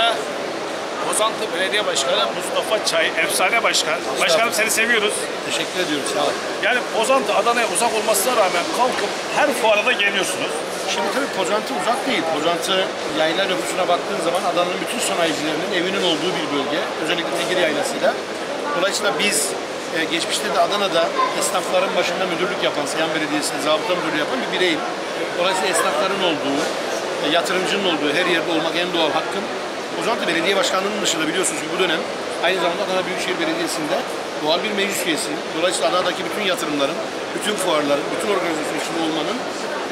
yanımızda Bozantı Belediye Başkanı Mustafa Çay, efsane başkan. Başkanım seni seviyoruz. Teşekkür ediyorum sağ olun. Yani Bozantı Adana'ya uzak olmasına rağmen kalkıp her fuarda geliyorsunuz. Şimdi tabii Pozantı uzak değil. Pozantı yayla nüfusuna baktığın zaman Adana'nın bütün sanayicilerinin evinin olduğu bir bölge. Özellikle Tegir Yaylası'yla. Dolayısıyla biz e, geçmişte de Adana'da esnafların başında müdürlük yapan, Seyhan Belediyesi'nde zabıta müdürlüğü yapan bir bireyim. Dolayısıyla esnafların olduğu, e, yatırımcının olduğu her yerde olmak en doğal hakkım. Pozantı Belediye Başkanlığı'nın dışında biliyorsunuz ki bu dönem aynı zamanda Adana Büyükşehir Belediyesi'nde doğal bir meclis üyesi. Dolayısıyla Adana'daki bütün yatırımların, bütün fuarların, bütün organizasyon içinde olmanın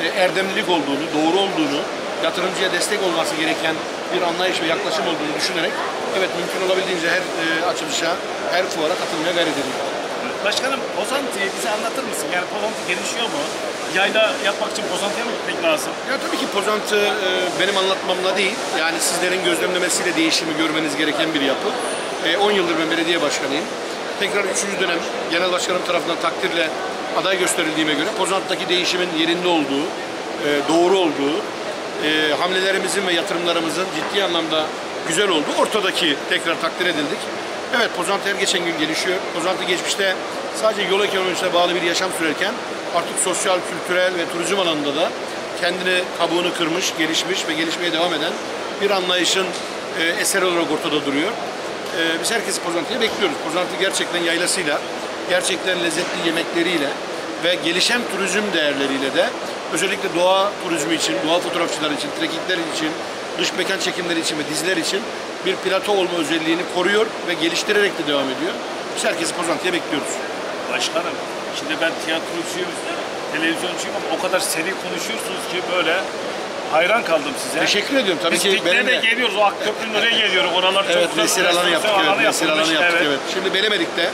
e, erdemlilik olduğunu, doğru olduğunu, yatırımcıya destek olması gereken bir anlayış ve yaklaşım olduğunu düşünerek evet mümkün olabildiğince her e, açılışa, her fuara katılmaya gayret ediyorum. Başkanım Pozantı'yı bize anlatır mısın? Yani Pozantı gelişiyor mu? Yayda yapmak için Pozantı'ya mı gitmek lazım? Ya tabii ki pozantı e, benim anlatmamla değil, yani sizlerin gözlemlemesiyle değişimi görmeniz gereken bir yapı. E, 10 yıldır ben belediye başkanıyım. Tekrar 3. dönem genel başkanım tarafından takdirle aday gösterildiğime göre Pozantı'daki değişimin yerinde olduğu, e, doğru olduğu, e, hamlelerimizin ve yatırımlarımızın ciddi anlamda güzel olduğu ortadaki tekrar takdir edildik. Evet Pozantı her geçen gün gelişiyor. Pozantı geçmişte sadece yol ekonomisine bağlı bir yaşam sürerken artık sosyal, kültürel ve turizm alanında da kendini kabuğunu kırmış, gelişmiş ve gelişmeye devam eden bir anlayışın e, eseri olarak ortada duruyor. E, biz herkesi Pozantı'ya bekliyoruz. Pozantı gerçekten yaylasıyla, gerçekten lezzetli yemekleriyle ve gelişen turizm değerleriyle de özellikle doğa turizmi için, doğa fotoğrafçılar için, trekkingler için, dış mekan çekimleri için ve diziler için bir plato olma özelliğini koruyor ve geliştirerek de devam ediyor. Biz herkesi Pozantı'ya bekliyoruz. Başkanım, şimdi ben tiyatrocuyum, televizyoncuyum ama o kadar seri konuşuyorsunuz ki böyle hayran kaldım size. Teşekkür ediyorum. Tabii Biz ki benim de geliyoruz, o Akköprü'nün oraya geliyoruz. Oralar çok Evet, güzel. mesir alanı yaptık. Evet, mesir alanı yaptık. Evet. Şimdi Belemedik'te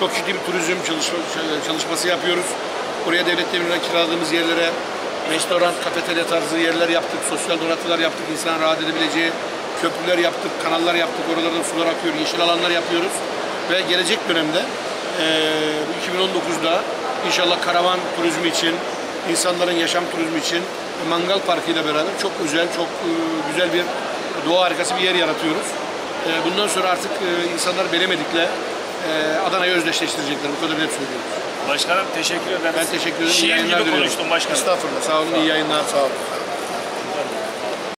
çok ciddi bir turizm çalışma, çalışması yapıyoruz. Oraya devlet demirine kiraladığımız yerlere restoran, kafeterya tarzı yerler yaptık. Sosyal donatılar yaptık. İnsan rahat edebileceği köprüler yaptık, kanallar yaptık. Oralardan sular akıyor, yeşil alanlar yapıyoruz. Ve gelecek dönemde eee, bu 2019'da inşallah karavan turizmi için, insanların yaşam turizmi için ve mangal parkı ile beraber çok özel, çok eee, güzel bir doğa harikası bir yer yaratıyoruz. Eee, bundan sonra artık insanlar Belemedik'le Adana'yı özdeşleştirecekler. Bu kadar net söylüyoruz. Başkanım teşekkür ederim. Ben teşekkür ederim. Şiir gibi konuştum başkanım. Estağfurullah. Sağ olun. Sağ olun. İyi yayınlar. Sağ olun.